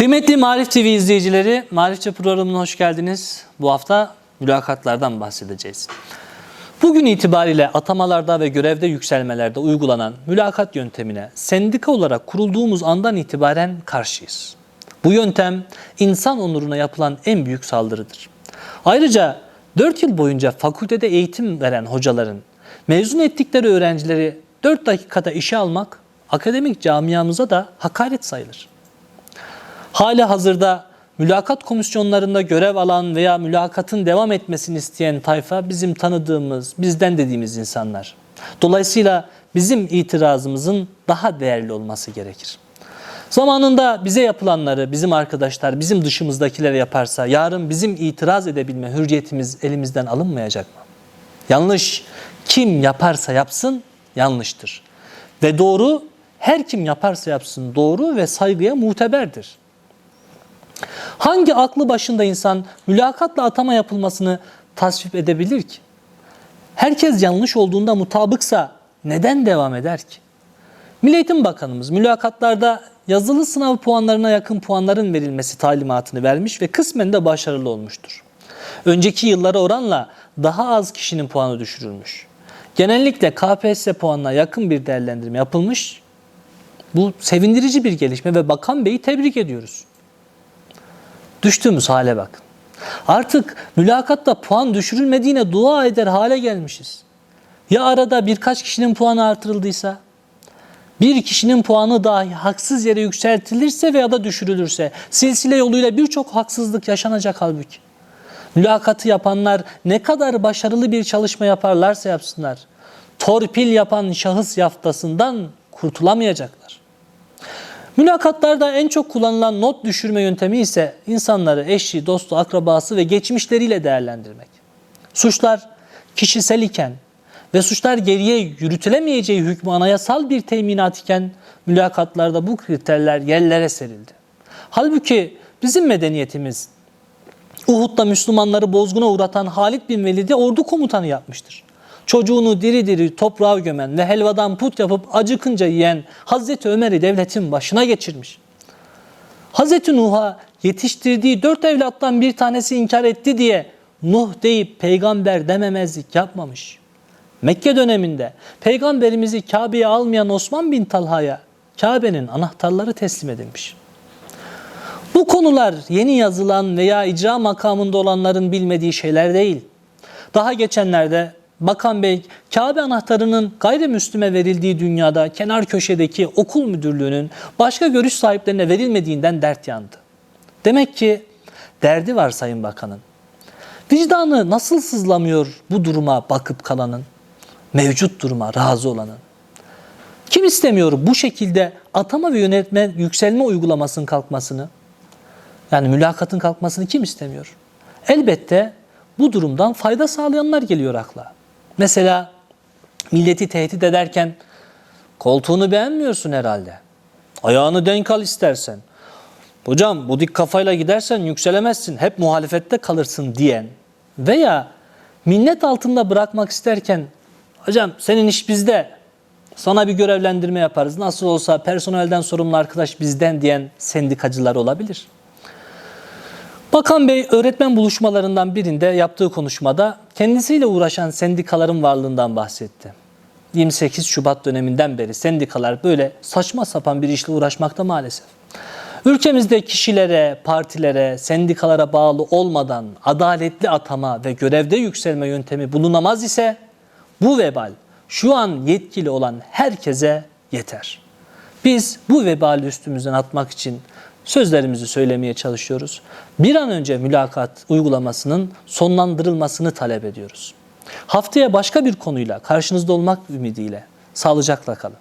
Kıymetli Marif TV izleyicileri, Marifçe programına hoş geldiniz. Bu hafta mülakatlardan bahsedeceğiz. Bugün itibariyle atamalarda ve görevde yükselmelerde uygulanan mülakat yöntemine sendika olarak kurulduğumuz andan itibaren karşıyız. Bu yöntem insan onuruna yapılan en büyük saldırıdır. Ayrıca 4 yıl boyunca fakültede eğitim veren hocaların mezun ettikleri öğrencileri 4 dakikada işe almak akademik camiamıza da hakaret sayılır. Hali hazırda mülakat komisyonlarında görev alan veya mülakatın devam etmesini isteyen tayfa bizim tanıdığımız, bizden dediğimiz insanlar. Dolayısıyla bizim itirazımızın daha değerli olması gerekir. Zamanında bize yapılanları bizim arkadaşlar, bizim dışımızdakilere yaparsa yarın bizim itiraz edebilme hürriyetimiz elimizden alınmayacak mı? Yanlış kim yaparsa yapsın yanlıştır. Ve doğru her kim yaparsa yapsın doğru ve saygıya muteberdir. Hangi aklı başında insan mülakatla atama yapılmasını tasvip edebilir ki? Herkes yanlış olduğunda mutabıksa neden devam eder ki? Milli Eğitim Bakanımız mülakatlarda yazılı sınav puanlarına yakın puanların verilmesi talimatını vermiş ve kısmen de başarılı olmuştur. Önceki yıllara oranla daha az kişinin puanı düşürülmüş. Genellikle KPSS puanına yakın bir değerlendirme yapılmış. Bu sevindirici bir gelişme ve Bakan Bey'i tebrik ediyoruz. Düştüğümüz hale bakın. Artık mülakatta puan düşürülmediğine dua eder hale gelmişiz. Ya arada birkaç kişinin puanı artırıldıysa? Bir kişinin puanı dahi haksız yere yükseltilirse veya da düşürülürse silsile yoluyla birçok haksızlık yaşanacak halbuki. Mülakatı yapanlar ne kadar başarılı bir çalışma yaparlarsa yapsınlar. Torpil yapan şahıs yaftasından kurtulamayacaklar. Mülakatlarda en çok kullanılan not düşürme yöntemi ise insanları eşi, dostu, akrabası ve geçmişleriyle değerlendirmek. Suçlar kişisel iken ve suçlar geriye yürütülemeyeceği hükmü anayasal bir teminat iken mülakatlarda bu kriterler yerlere serildi. Halbuki bizim medeniyetimiz Uhud'da Müslümanları bozguna uğratan Halid bin Velid'i ordu komutanı yapmıştır. Çocuğunu diri diri toprağa gömen ve helvadan put yapıp acıkınca yiyen Hazreti Ömer'i devletin başına geçirmiş. Hazreti Nuh'a yetiştirdiği dört evlattan bir tanesi inkar etti diye Nuh deyip peygamber dememezlik yapmamış. Mekke döneminde peygamberimizi Kabe'ye almayan Osman bin Talha'ya Kabe'nin anahtarları teslim edilmiş. Bu konular yeni yazılan veya icra makamında olanların bilmediği şeyler değil. Daha geçenlerde Bakan Bey Kabe anahtarının gayrimüslime verildiği dünyada kenar köşedeki okul müdürlüğünün başka görüş sahiplerine verilmediğinden dert yandı. Demek ki derdi var Sayın Bakan'ın. Vicdanı nasıl sızlamıyor bu duruma bakıp kalanın? Mevcut duruma razı olanın. Kim istemiyor bu şekilde atama ve yönetme yükselme uygulamasının kalkmasını? Yani mülakatın kalkmasını kim istemiyor? Elbette bu durumdan fayda sağlayanlar geliyor akla. Mesela milleti tehdit ederken koltuğunu beğenmiyorsun herhalde. Ayağını denk al istersen. Hocam bu dik kafayla gidersen yükselemezsin. Hep muhalefette kalırsın diyen veya minnet altında bırakmak isterken hocam senin iş bizde sana bir görevlendirme yaparız. Nasıl olsa personelden sorumlu arkadaş bizden diyen sendikacılar olabilir. Bakan Bey öğretmen buluşmalarından birinde yaptığı konuşmada kendisiyle uğraşan sendikaların varlığından bahsetti. 28 Şubat döneminden beri sendikalar böyle saçma sapan bir işle uğraşmakta maalesef. Ülkemizde kişilere, partilere, sendikalara bağlı olmadan adaletli atama ve görevde yükselme yöntemi bulunamaz ise bu vebal şu an yetkili olan herkese yeter. Biz bu vebali üstümüzden atmak için sözlerimizi söylemeye çalışıyoruz. Bir an önce mülakat uygulamasının sonlandırılmasını talep ediyoruz. Haftaya başka bir konuyla karşınızda olmak ümidiyle sağlıcakla kalın.